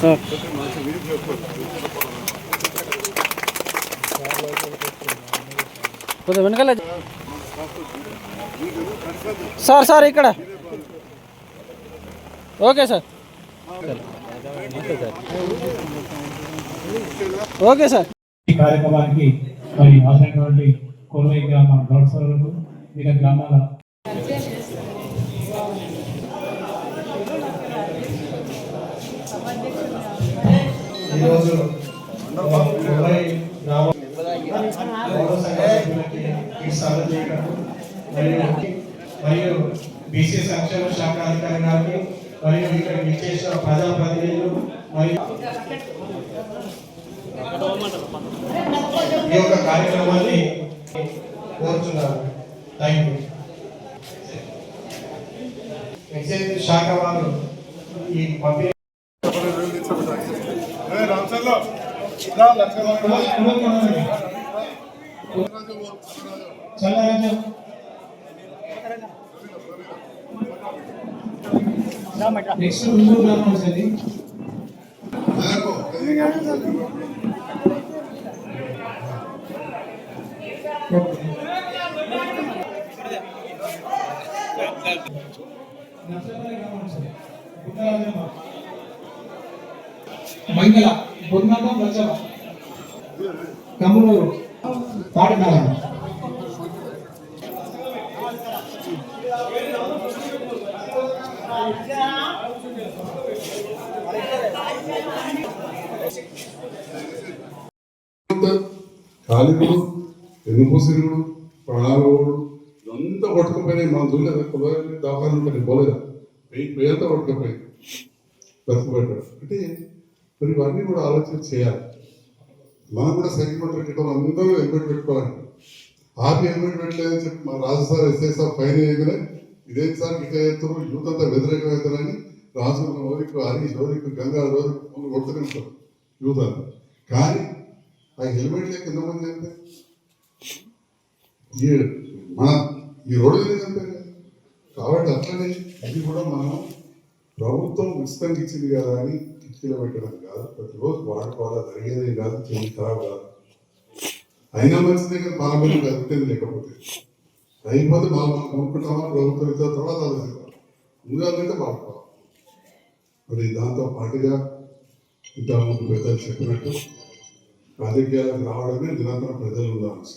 Sir వెనకాల. Sir sir ఇక్కడ. Okay sir. Okay sir. ఈ కార్యక్రమానికి మరి హాజరైనటువంటి కోల్వై గ్రామ గౌడ్ సోదరులకు వివిధ గ్రామాల ఈరోజు గ్రామ ఈ మరియు బీసీ సంక్షేమ శాఖ అధికారి గారికి మరియు ఇక్కడ విచ్చేసిన ప్రజాప్రతినిధులు మరియు ఈ యొక్క కార్యక్రమాన్ని కోరుతున్నారు థ్యాంక్ యూ ఎక్సైజ్ శాఖ వారు ఈ పంపిణీ నెక్స్ట్ ముందు గ్రామం సార్ మంగళ బుర్నాథ బచ్చవ కమ్మునూరు తాటకాల కాలికుడు ఎన్నుపూసిరుగుడు ప్రాణాలుడు ఇదంతా పట్టుకుపోయినాయి. మనం చూడలేదు కులవారి దాఖలు పోలేదా? వెయ్యి వెయ్యంతా కొట్టుకుపోయి బతుకుపెట్టాడు అంటే మరి ఇవన్నీ కూడా ఆలోచన చేయాలి. మనం కూడా సెగ్మెంట్ పెట్టుకోవాలి అందరూ హెల్మెట్ పెట్టుకోవాలి. ఆపి హెల్మెట్ పెట్టలేదని చెప్పి మా రాజు సార్ ఎస్ఐ సార్ పైన వేయగానే ఇదేం సార్ ఇట్లా చేస్తారు యూత్ అంతా వ్యతిరేకం అవుతారని రాజు రోజుకు హరీష్ రోజుకు గంగా రోజుకు కొడుతూనే ఉంటారు యూత్ అని కానీ ఆ హెల్మెట్ లేక ఎంతమంది అంటే ఈ మన ఈ రోడ్డు చంపారు కాబట్టి అట్లనే ఇది కూడా మనం ప్రభుత్వం ఉచితంగా ఇచ్చింది కదా అని కిటికీలో పెట్టడం కాదు. ప్రతిరోజు వాడుకోవాలి జరిగేదే కాదు చెల్లి ఖరాబ్ కాదు. అయినా మంచిదే కదా మన మీద కలుగుతుంది లేకపోతే. అయిపోతే మనం మనం కొనుక్కుంటామా ప్రభుత్వం ఇచ్చిన తర్వాత ఆలోచిస్తాం ముందుగా అయితే వాడుకోవాలి మరి దాంతో పాటుగా ఇంతకుముందు పెద్దలు చెప్పినట్టు రాజకీయాలకు రావడమే నిరంతరం ప్రజలు ఉండాలి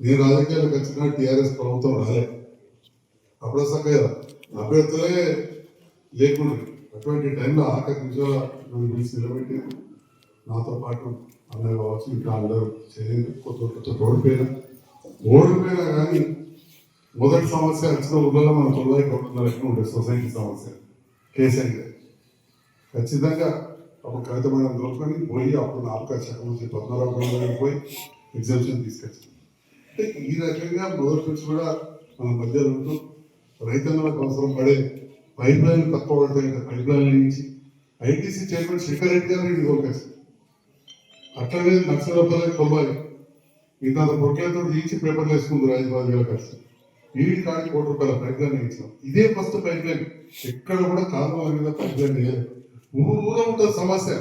నేను రాజకీయాలకు వచ్చిన టీఆర్ఎస్ ప్రభుత్వం రాలే. అప్పుడు వస్తాక అభ్యర్థులే లేకుండా అటువంటి టైంలో ఆఖరి నిమిషాలు నన్ను పిలిచి నిలబెట్టి నాతో పాటు అందరు కావచ్చు ఇంకా అందరూ చేయండి కొత్త కొత్త ఓడిపోయినా ఓడిపోయినా కానీ మొదటి సమస్య వచ్చిన ఊళ్ళో మన తొలగి కోట్ల లెక్కన ఉండే సొసైటీ సమస్య కేసీఆర్ గారు. ఖచ్చితంగా అప్పుడు కవితమైన మేడం దొరుకుని పోయి అప్పుడు నాలుగు చక్రవర్తి పద్మనాభ పోయి ఎగ్జామ్షన్ తీసుకొచ్చింది అంటే ఈ రకంగా మొదటి నుంచి కూడా మన మధ్యలో ఉంటూ రైతన్నలకు అవసరం పడే పైప్ లైన్ తక్కువ పడతాయి పైప్ లైన్ నుంచి ఐటీసీ చైర్మన్ శేఖర్ రెడ్డి గారు ఇది దొరికేసి అట్లనే నక్సలపల్లి కొల్వాలి ఇంత పొట్లతో తీసి పేపర్లు వేసుకుంది రాజబాబు గారు కలిసి. వీడి కాడికి కోటి రూపాయల పైప్ లైన్ ఇచ్చాం ఇదే ఫస్ట్ పైప్ లైన్. ఎక్కడ కూడా కాలువల మీద పైప్ లైన్ వేయలేదు ఊరు ఉంటుంది సమస్య.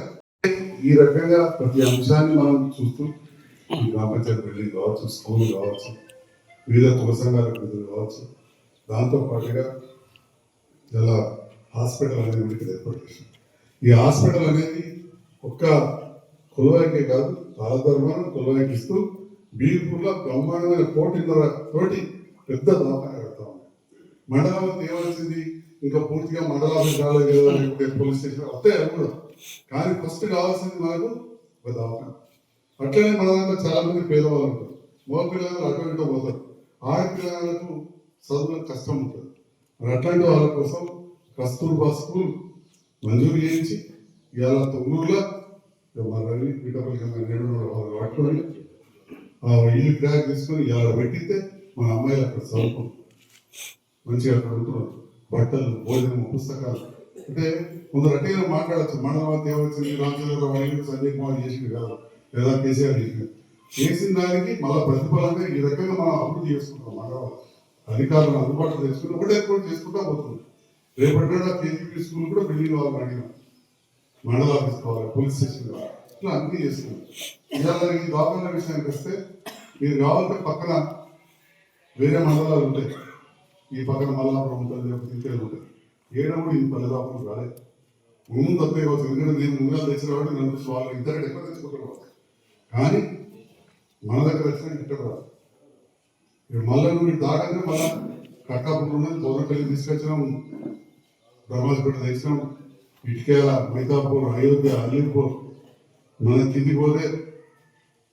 ఈ రకంగా ప్రతి అంశాన్ని మనం చూస్తూ ఈ గ్రామ పంచాయతీ బిల్డింగ్ కావచ్చు స్కూల్ కావచ్చు వివిధ కుల సంఘాల కావచ్చు దాంతో పాటుగా ఇలా హాస్పిటల్ అనేది మనకి ఏర్పాటు చేశాం ఈ హాస్పిటల్ అనేది ఒక్క కులవాయికే కాదు కాలధర్మం కులవాయికి ఇస్తూ బీర్పూర్లో బ్రహ్మాండమైన కోటిన్నర తోటి పెద్ద దవాఖాన కడతా ఉంది. మండలం ఏమొచ్చింది ఇంకా పూర్తిగా మండలాలు కాలేదు కదా లేకపోతే పోలీస్ స్టేషన్ వస్తాయి అవి కూడా కానీ ఫస్ట్ కావాల్సింది మనకు ఒక దవాఖాన. అట్లనే మన దాంట్లో చాలా మంది పేదవాళ్ళు ఉంటారు. మగ పిల్లలు అటు పోతారు. ఆడపిల్లలకు చదువులకు కష్టం ఉంటుంది. మరి అట్లాంటి వాళ్ళ కోసం కస్తూర్బా స్కూల్ మంజూరు చేయించి ఇవాళ తొమ్మిదిలో మన రవి పీఠపల్లి కింద వాళ్ళు పట్టుకొని ఆ ఇల్లు క్రాక్ తీసుకొని ఇవాళ పెట్టితే మన అమ్మాయిలు అక్కడ చదువుకుంటారు మంచిగా అక్కడ ఉంటున్నారు బట్టలు భోజనం పుస్తకాలు. అంటే కొందరు అట్టిగా మాట్లాడచ్చు. మన వాళ్ళు ఏమొచ్చింది? రామచంద్ర వాళ్ళు సంజయ్ కుమార్ చేసింది కాదు. లేదా కేసీఆర్ చేసింది. చేసిన దానికి మళ్ళీ ప్రతిఫలంగా ఈ రకంగా మనం అభివృద్ధి చేసుకుంటాం మండలం అధికారులను అందుబాటులో తెచ్చుకుని ఒకటే కూడా చేసుకుంటా పోతుంది. రేపటి కూడా కేజీపీ స్కూల్ కూడా బిల్డింగ్ వాళ్ళని అడిగినాం మండల ఆఫీస్ కావాలి పోలీస్ స్టేషన్ కావాలి ఇట్లా అన్ని చేస్తున్నాం ఇవాళ ఈ దాఖల విషయానికి వస్తే మీరు కావాలంటే పక్కన వేరే మండలాలు ఉంటాయి. ఈ పక్కన మల్లాపురం ఉంటుంది లేకపోతే ఇంకేదో ఉంటుంది. ఏడ కూడా ఈ పల్లె రాలేదు ముందు తప్పే అవుతుంది ఎందుకంటే నేను ముందుగా తెచ్చిన వాడు నన్ను వాళ్ళు ఇద్దరు ఎక్కడ తెచ్చుకుంటారు? కానీ మన దగ్గర వచ్చిన ఇక్కడ రాదు. ఇప్పుడు మళ్ళీ నువ్వు ఇటు దాటంగా మళ్ళా కట్టాపురం ఉన్నది బోధపల్లి తీసుకొచ్చినాం. బ్రహ్మాజపేట తెచ్చినాం. ఇటుకేల మైతాపూర్ అయోధ్య అలీపూర్ మన కిందికి పోతే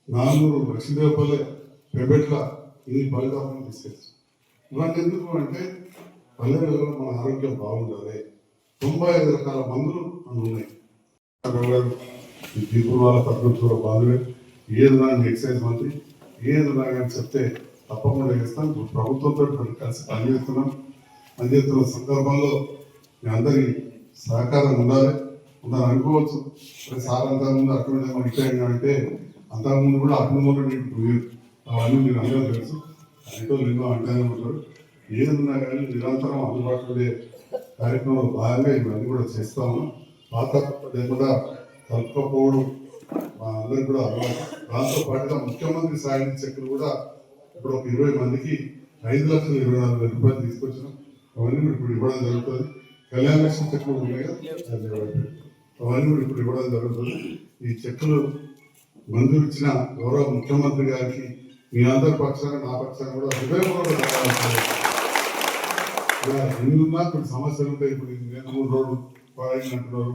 నాన్నూరు లక్ష్మీదేవపల్లె పెబెట్ల ఇన్ని బలిదాపం తీసుకొచ్చాం ఇవన్నీ ఎందుకు అంటే పల్లెలలో మన ఆరోగ్యం బాగుండాలి. తొంభై ఐదు రకాల మందులు ఉన్నాయి. దీపం దీపుల వాళ్ళ పద్ధతిలో బాగుంది ఏది నాకు ఎక్సైజ్ మంది ఏది నాకు చెప్తే తప్పకుండా చేస్తాం. ఇప్పుడు ప్రభుత్వంతో కలిసి పనిచేస్తున్నాం. పనిచేస్తున్న సందర్భంలో మీ అందరి సహకారం ఉండాలి. ఉందని అనుకోవచ్చు. మరి సార్ అంతకుముందు అటువంటి ఏమో ఇట్లా అంటే అంతకుముందు కూడా అటువంటి నీకు అవన్నీ మీరు అందరూ తెలుసు. అంటే ఎన్నో అంటానే ఉంటారు ఏదన్నా కానీ నిరంతరం అందుబాటులో కార్యక్రమంలో భాగంగా ఇవన్నీ కూడా చేస్తాము. పాత లేకుండా కలుపుకపోవడం మా అందరికి కూడా అలవాటు. దాంతో పాటుగా ముఖ్యమంత్రి సాయం కూడా ఇప్పుడు ఒక ఇరవై మందికి ఐదు లక్షల ఇరవై నాలుగు వేల రూపాయలు తీసుకొచ్చినాం. అవన్నీ కూడా ఇప్పుడు ఇవ్వడం జరుగుతుంది. కళ్యాణ లక్ష్మి చెక్కులు ఉన్నాయి? అవన్నీ కూడా ఇప్పుడు ఇవ్వడం జరుగుతుంది. ఈ చెక్కులు మంజూరు ఇచ్చిన గౌరవ ముఖ్యమంత్రి గారికి మీ అందరి పక్షాన నా పక్షాన కూడా హృదయపూర్వక ఇలా ఎన్నున్నా కొన్ని సమస్యలు ఉంటాయి. ఇప్పుడు ఈ నేను రోడ్డు పాడైనట్టున్నారు అంటున్నారు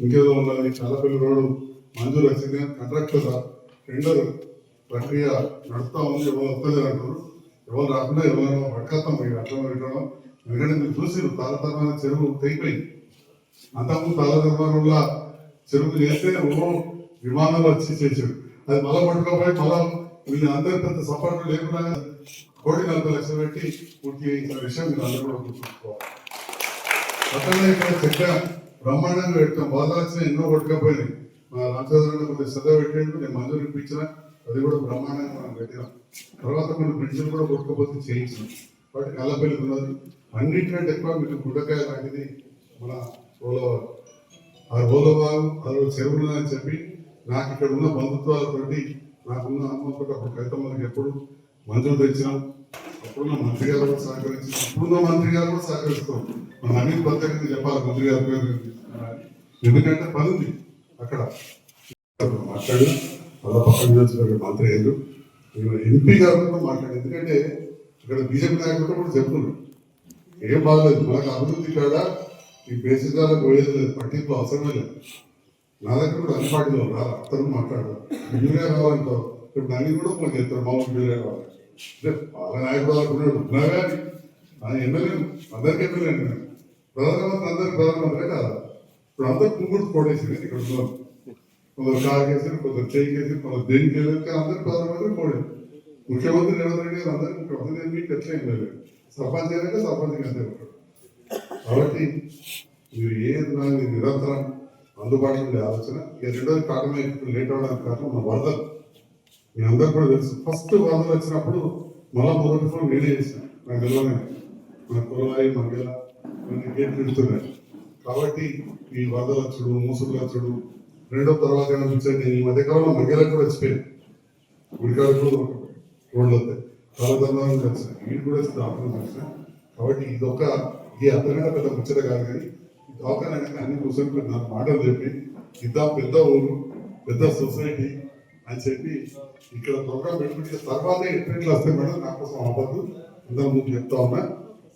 ఇంకేదో ఉన్నది చల్లపల్లి రోడ్డు మంజూరు వచ్చింది. కంట్రాక్టర్ టెండర్ ప్రక్రియ నడుస్తా ఉంది ఎవరు వస్తుంది అంటారు. ఎవరు రాకుండా ఎవరైనా పట్టుకొస్తాం మీరు అట్లా పెట్టడం ఎందుకంటే మీరు చూసారు తాళతరమైన చెరువు తెగిపోయింది అంతకుముందు తాళతరమైన చెరువు చేస్తే ఎవరో విమానాలు వచ్చి చేసారు అది మళ్ళా పట్టుకోపోయి మళ్ళా వీళ్ళు అందరి పెద్ద సపోర్ట్ లేకుండా కోటి నలభై లక్షలు పెట్టి పూర్తి చేసిన విషయం మీరు అందరూ కూడా గుర్తుంచుకోవాలి. అట్లనే ఇక్కడ చెక్క బ్రహ్మాండంగా పెట్టాం బాధలక్షణ ఎన్నో కొట్టుకపోయినాయి. మా రామచంద్ర కొద్దిగా శ్రద్ధ పెట్టేందుకు నేను మంజూరు ఇప్పించిన. అది కూడా బ్రహ్మాండంగా మనం పెట్టినాం. తర్వాత కొన్ని బ్రిడ్జ్లు కూడా కొట్టుకోపోతే చేయించాం. వాటి కళ్ళపల్లి ఉన్నది. అన్నింటికంటే ఎక్కువ మీకు గుడ్డకాయ లాంటిది మన రోలవారు ఆ రోలవారు అదో చెరువులు అని చెప్పి నాకు ఇక్కడ ఉన్న బంధుత్వాలతోటి నాకున్న అమ్మతో అప్పుడు కవితమ్మకి ఎప్పుడు మంజూరు తెచ్చినాం. అప్పుడున్న మంత్రి గారు కూడా సహకరించి ఇప్పుడున్న మంత్రి గారు కూడా సహకరిస్తాం. మన అన్ని ప్రత్యేకంగా చెప్పాలి మంత్రి గారి పేరు. ఎందుకంటే పని ఉంది అక్కడ. మాట్లాడు. అలా నియోజకవర్గ మంత్రి అయ్యారు. ఎంపీ గారు కూడా మాట్లాడారు ఎందుకంటే ఇక్కడ బీజేపీ నాయకులు కూడా చెప్తున్నారు. ఏం బాగలేదు. మనకు అభివృద్ధి కాడ ఈ బేసికాలకు పోయేది లేదు. పట్టింపు అవసరమే లేదు. నా దగ్గర కూడా అన్ని పార్టీలో రాదు అందరూ మాట్లాడారు. యూరియా కావాలంటో ఇప్పుడు నన్ను కూడా ఫోన్ చెప్తారు మామూలు ఊరికి యూరియా కావాలి అంటే వాళ్ళ నాయకుడు అనుకున్నాడు ఉన్నా కానీ ఆయన ఎమ్మెల్యే అందరికీ ఎమ్మెల్యే నేను ప్రధానమంత్రి అందరికి ప్రధానమంత్రి కాదు. ఇప్పుడు అందరు కుంగుడు కోటేసింది ఇక్కడ ఉన్నాను కొందరు కారు కేసారు కొందరు చేయి కొందరు దేనికి వెళ్ళారు కానీ అందరు ప్రధానమంత్రి ముఖ్యమంత్రి రేవంత్ రెడ్డి గారు అందరికీ ముఖ్యమంత్రి నేను మీకు ఎట్లా లేదు సర్పంచ్ అయినాక సర్పంచ్ అంతే ఉంటాడు కాబట్టి మీరు ఏది నాకు నిరంతరం అందుబాటులో ఉండే ఆలోచన. ఇక రెండోది కారణమే ఇప్పుడు లేట్ అవడానికి కారణం మన వరదలు మీ అందరూ కూడా తెలుసు. ఫస్ట్ వరదలు వచ్చినప్పుడు మళ్ళా మొదటి ఫోన్ నేనే చేసిన నాకు తెలియనే మన కులవాయి మంగళ గేట్ గేట్లు పెడుతున్నాయి కాబట్టి ఈ వరదలు వచ్చుడు ముసుగులు వచ్చుడు రెండో తర్వాత ఏమనిపించండి నేను ఈ మధ్యకాలంలో మహిళలకు కూడా వచ్చిపోయాను గుడికాడకు రోడ్లు వస్తాయి. చాలా దండాలు వచ్చినాయి వీటి కూడా దాపనం వచ్చినాయి కాబట్టి ఇదొక ఈ అంతకంటే పెద్ద ముచ్చట కాదు కానీ దవాఖాన అన్ని కూర్చొని నాకు మాటలు చెప్పి ఇద్దా పెద్ద ఊరు పెద్ద సొసైటీ అని చెప్పి ఇక్కడ ప్రోగ్రామ్ పెట్టుకుంటే తర్వాత ఎట్లా వస్తే మేడం? నా కోసం అవ్వద్దు అందరూ ముందు చెప్తా ఉన్నా.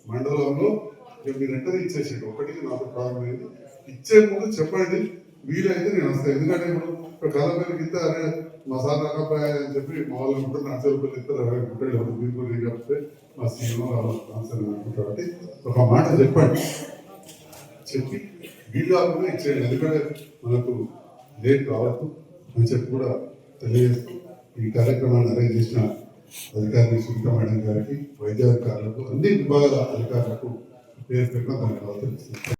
మండలంలో మీరు ఎంటర్ ఇచ్చేసేయండి. ఒకటి నాకు ప్రారంభమైంది. ఇచ్చే ముందు చెప్పండి. వీలైతే నేను వస్తాను ఎందుకంటే ఇప్పుడు ఇప్పుడు కలపల్లి కింద అరే మా సార్ రాకపోయా అని చెప్పి మా వాళ్ళు అనుకుంటారు నా చెరువులు ఇస్తారు అరే గుట్టలు మీరు కూడా చెప్తే మా సీఎం అనుకుంటారు. కాబట్టి ఒక మాట చెప్పండి. చెప్పి వీలు కాకుండా ఇచ్చేయండి. ఎందుకంటే మనకు లేట్ కావద్దు. అని చెప్పి కూడా తెలియజేస్తూ ఈ కార్యక్రమాన్ని అరేంజ్ చేసిన అధికారి సునీత మేడం గారికి వైద్యాధికారులకు అన్ని విభాగాల అధికారులకు పేరు పెట్టిన ధన్యవాదాలు కావాలి